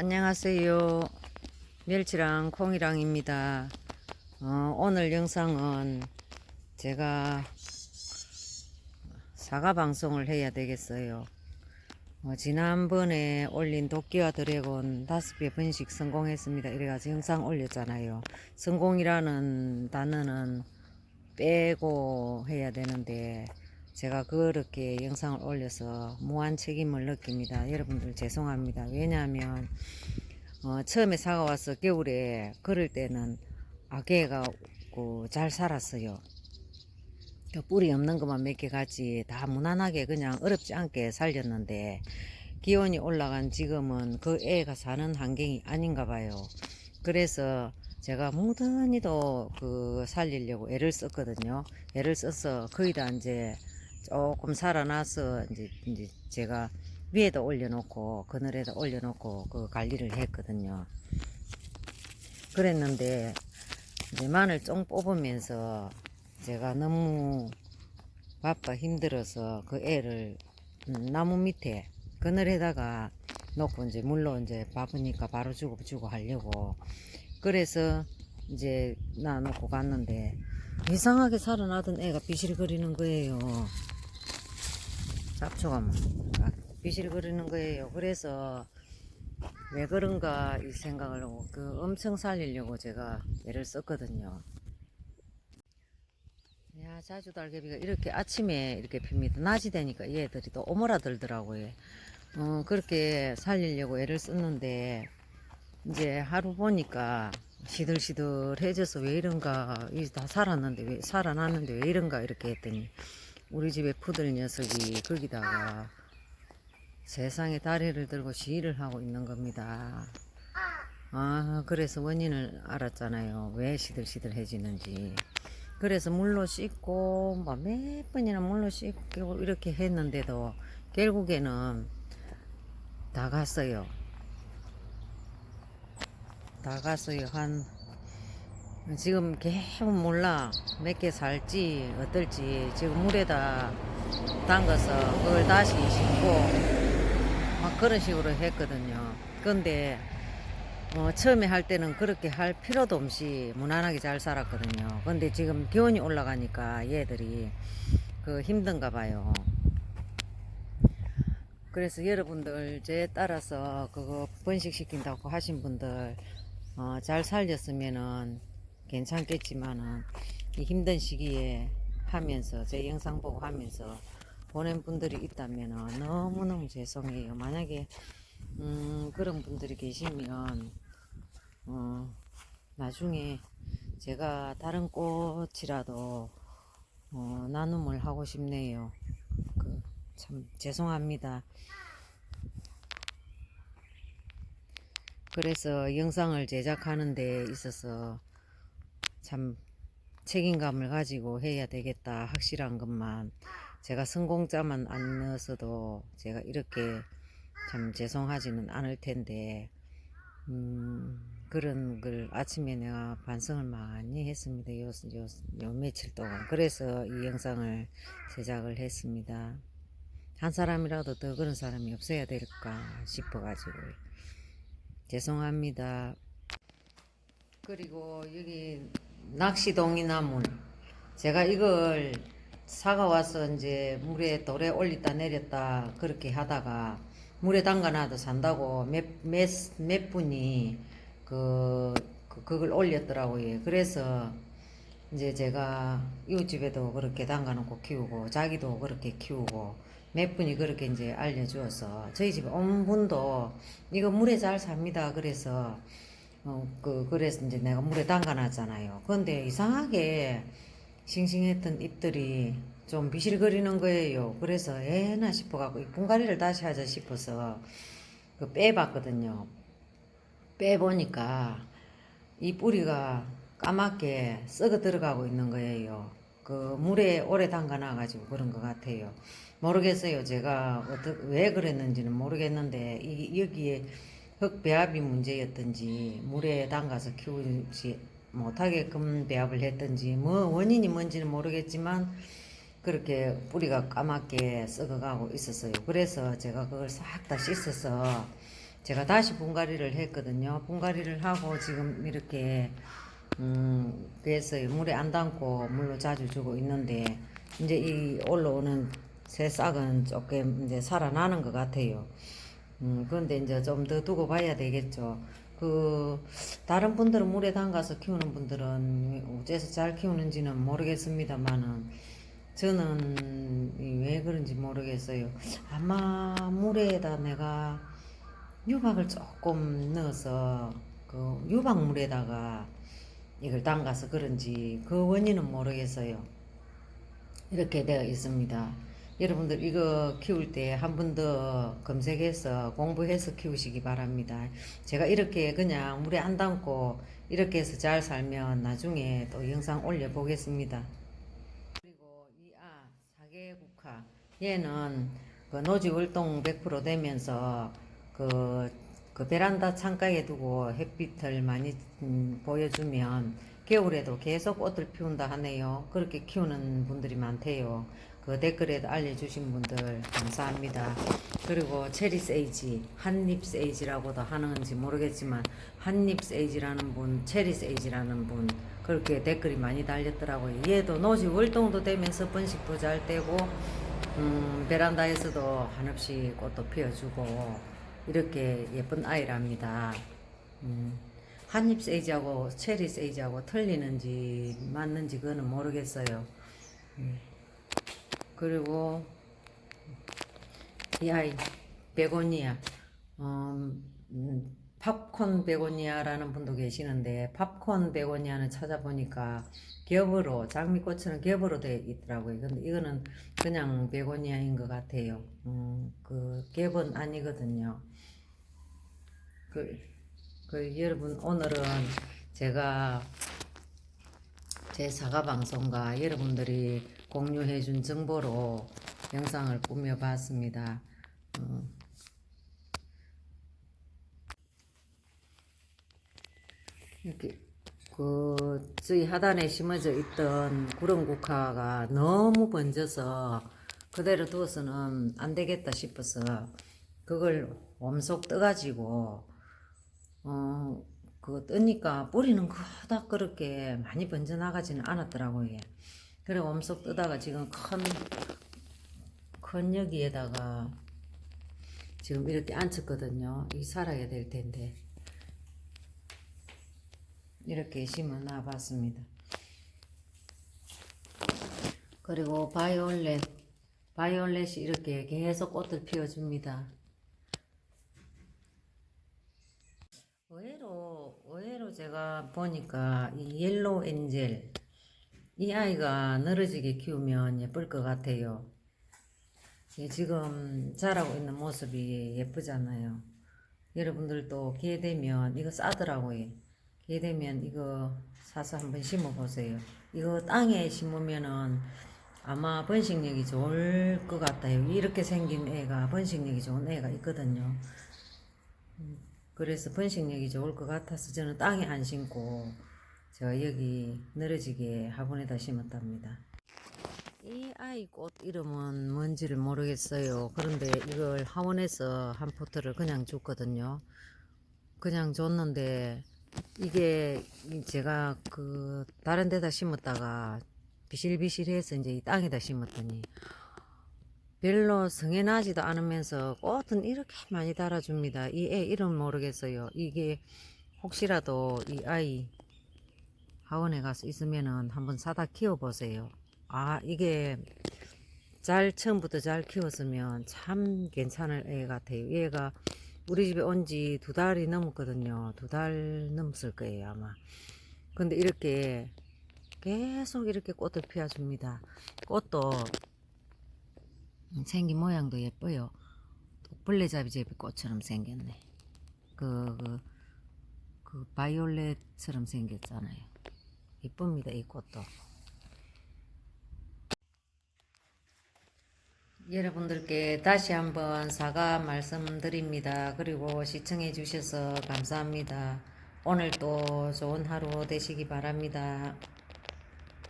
안녕하세요. 멸치랑 콩이랑입니다. 어, 오늘 영상은 제가 사과 방송을 해야 되겠어요. 어, 지난번에 올린 도끼와 드래곤 다섯 개 번식 성공했습니다. 이래가지고 영상 올렸잖아요. 성공이라는 단어는 빼고 해야 되는데 제가 그렇게 영상을 올려서 무한 책임을 느낍니다. 여러분들 죄송합니다. 왜냐하면 어, 처음에 사과 와서 겨울에 걸을 때는 없고 잘 살았어요. 그 뿌리 없는 것만 몇개 같이 다 무난하게 그냥 어렵지 않게 살렸는데 기온이 올라간 지금은 그 애가 사는 환경이 아닌가 봐요. 그래서 제가 무던히도 그 살리려고 애를 썼거든요. 애를 써서 거의 다 이제 조금 살아나서 이제, 이제 제가 위에다 올려놓고 그늘에다 올려놓고 그 관리를 했거든요. 그랬는데 이제 마늘 쫑 뽑으면서 제가 너무 바빠 힘들어서 그 애를 음, 나무 밑에 그늘에다가 놓고 이제 물로 이제 바쁘니까 바로 주고 주고 하려고 그래서 이제 놔놓고 갔는데 이상하게 살아나던 애가 비실거리는 거예요. 잡초가 막 비실거리는 거예요. 그래서 왜 그런가 이 생각을 하고 그 엄청 살리려고 제가 애를 썼거든요. 야, 자주 달개비가 이렇게 아침에 이렇게 핍니다. 낮이 되니까 얘들이 또 오므라들더라고요. 어, 그렇게 살리려고 애를 썼는데, 이제 하루 보니까 시들시들해져서 왜 이런가, 이다 살았는데, 왜, 살아났는데 왜 이런가, 이렇게 했더니, 우리 집에 푸들 녀석이 거기다가 세상에 다리를 들고 시위를 하고 있는 겁니다. 아, 그래서 원인을 알았잖아요. 왜 시들시들해지는지. 그래서 물로 씻고 뭐 몇 번이나 물로 씻고 이렇게 했는데도 결국에는 다 갔어요. 다 갔어요. 한 지금 계속 몰라 몇 개 살지 어떨지 지금 물에다 담가서 그걸 다시 씻고 막 그런 식으로 했거든요. 근데 어, 처음에 할 때는 그렇게 할 필요도 없이 무난하게 잘 살았거든요. 근데 지금 기온이 올라가니까 얘들이 그 힘든가 봐요. 그래서 여러분들 제 따라서 그거 번식시킨다고 하신 분들 어, 잘 살렸으면은 괜찮겠지만은 이 힘든 시기에 하면서 제 영상 보고 하면서 보낸 분들이 있다면은 너무너무 죄송해요. 만약에 음, 그런 분들이 계시면, 어, 나중에 제가 다른 꽃이라도, 어, 나눔을 하고 싶네요. 그, 참, 죄송합니다. 그래서 영상을 제작하는 데 있어서 참 책임감을 가지고 해야 되겠다 확실한 것만 제가 성공자만 안 넣었어도 제가 이렇게 참 죄송하지는 않을 텐데 음, 그런 걸 아침에 내가 반성을 많이 했습니다. 요, 요, 요 며칠 동안. 그래서 이 영상을 제작을 했습니다. 한 사람이라도 더 그런 사람이 없어야 될까 싶어가지고 죄송합니다. 그리고 여기 낚시동이 나물 제가 이걸 사가 와서 이제 물에 돌에 올렸다 내렸다 그렇게 하다가 물에 담가놔도 산다고 몇, 몇, 몇 분이 그, 그, 그걸 올렸더라고요. 그래서 이제 제가 이웃집에도 그렇게 담가놓고 키우고 자기도 그렇게 키우고 몇 분이 그렇게 이제 알려주어서 저희 집에 온 분도 이거 물에 잘 삽니다. 그래서 어, 그, 그래서 이제 내가 물에 담가놨잖아요. 근데 이상하게 싱싱했던 잎들이 좀 비실거리는 거예요. 그래서 에나 싶어갖고 이 분갈이를 다시 하자 싶어서 그 빼봤거든요. 빼보니까 이 뿌리가 까맣게 썩어 들어가고 있는 거예요. 그 물에 오래 담가놔가지고 그런 것 같아요. 모르겠어요. 제가 어떻게 왜 그랬는지는 모르겠는데 이 여기에 흙 배합이 문제였든지 물에 담가서 키우지 못하게끔 배합을 했든지 뭐 원인이 뭔지는 모르겠지만 그렇게 뿌리가 까맣게 썩어가고 있었어요. 그래서 제가 그걸 싹 다 씻어서 제가 다시 분갈이를 했거든요. 분갈이를 하고 지금 이렇게 음 그래서 물에 안 담고 물로 자주 주고 있는데 이제 이 올라오는 새 싹은 조금 이제 살아나는 것 같아요. 음 그런데 이제 좀 더 두고 봐야 되겠죠. 그 다른 분들은 물에 담가서 키우는 분들은 어째서 잘 키우는지는 모르겠습니다만은 저는 이왜 그런지 모르겠어요. 아마 물에다 내가 유박을 조금 넣어서 그 유박물에다가 이걸 담가서 그런지 그 원인은 모르겠어요. 이렇게 되어 있습니다. 여러분들 이거 키울 때 한 번 더 검색해서 공부해서 키우시기 바랍니다. 제가 이렇게 그냥 물에 안 담고 이렇게 해서 잘 살면 나중에 또 영상 올려 보겠습니다. 그리고 이아 사계국화 얘는 그 노지 활동 100% 되면서 그, 그 베란다 창가에 두고 햇빛을 많이 음, 보여주면 겨울에도 계속 꽃을 피운다 하네요. 그렇게 키우는 분들이 많대요. 그 댓글에도 알려주신 분들 감사합니다. 그리고 체리 세이지, 한립 세이지라고도 하는지 모르겠지만 한립 세이지라는 분, 체리 세이지라는 분 그렇게 댓글이 많이 달렸더라고요. 얘도 노지 월동도 되면서 번식 도 잘 되고 음, 베란다에서도 한없이 꽃도 피워주고 이렇게 예쁜 아이랍니다. 음, 한입 세이지하고 체리 세이지하고 틀리는지 맞는지 그거는 모르겠어요. 음. 그리고 이 아이 베고니아 음, 음, 팝콘 베고니아라는 분도 계시는데 팝콘 베고니아는 찾아보니까 겹으로 장미꽃처럼 겹으로 되어 있더라고요. 근데 이거는 그냥 베고니아인 것 같아요. 음, 그 겹은 아니거든요. 그, 그 여러분 오늘은 제가 제 사과 방송과 여러분들이 공유해 준 정보로 영상을 꾸며 봤습니다. 어, 이렇게 그 저희 하단에 심어져 있던 구름국화가 너무 번져서 그대로 두어서는 안 되겠다 싶어서 그걸 엄속 떠가지고 어, 그거 뜨니까 뿌리는 그닥 그렇게 많이 번져 나가지는 않았더라고요. 그래 엄속 뜨다가 지금 큰, 큰 여기에다가 지금 이렇게 앉혔거든요. 이 살아야 될 텐데. 이렇게 심어 놔봤습니다. 그리고 바이올렛, 바이올렛이 이렇게 계속 꽃을 피워줍니다. 의외로 제가 보니까 이 옐로우 엔젤, 이 아이가 늘어지게 키우면 예쁠 것 같아요. 예, 지금 자라고 있는 모습이 예쁘잖아요. 여러분들도 기회 되면 이거 싸더라고요. 기회 되면 이거 사서 한번 심어 보세요. 이거 땅에 심으면은 아마 번식력이 좋을 것 같아요. 이렇게 생긴 애가 번식력이 좋은 애가 있거든요. 음, 그래서 번식력이 좋을 것 같아서 저는 땅에 안 심고 제가 여기 늘어지게 화분에다 심었답니다. 이 아이 꽃 이름은 뭔지를 모르겠어요. 그런데 이걸 하원에서 한 포트를 그냥 줬거든요. 그냥 줬는데 이게 제가 그 다른 데다 심었다가 비실비실해서 이제 이 땅에다 심었더니 별로 성에 나지도 않으면서 꽃은 이렇게 많이 달아줍니다. 이 애 이름 모르겠어요. 이게 혹시라도 이 아이 하원에 가서 있으면은 한번 사다 키워보세요. 아, 이게 잘, 처음부터 잘 키웠으면 참 괜찮을 애 같아요. 얘가 우리 집에 온 지 두 달이 넘었거든요. 두 달 넘었을 거예요, 아마. 근데 이렇게 계속 이렇게 꽃을 피워줍니다. 꽃도 생긴 모양도 예뻐요. 벌레 잡이 제비 꽃처럼 생겼네. 그, 그, 그 바이올렛처럼 생겼잖아요. 이쁩니다, 이 꽃도. 여러분들께 다시 한번 사과 말씀드립니다. 그리고 시청해 주셔서 감사합니다. 오늘도 좋은 하루 되시기 바랍니다.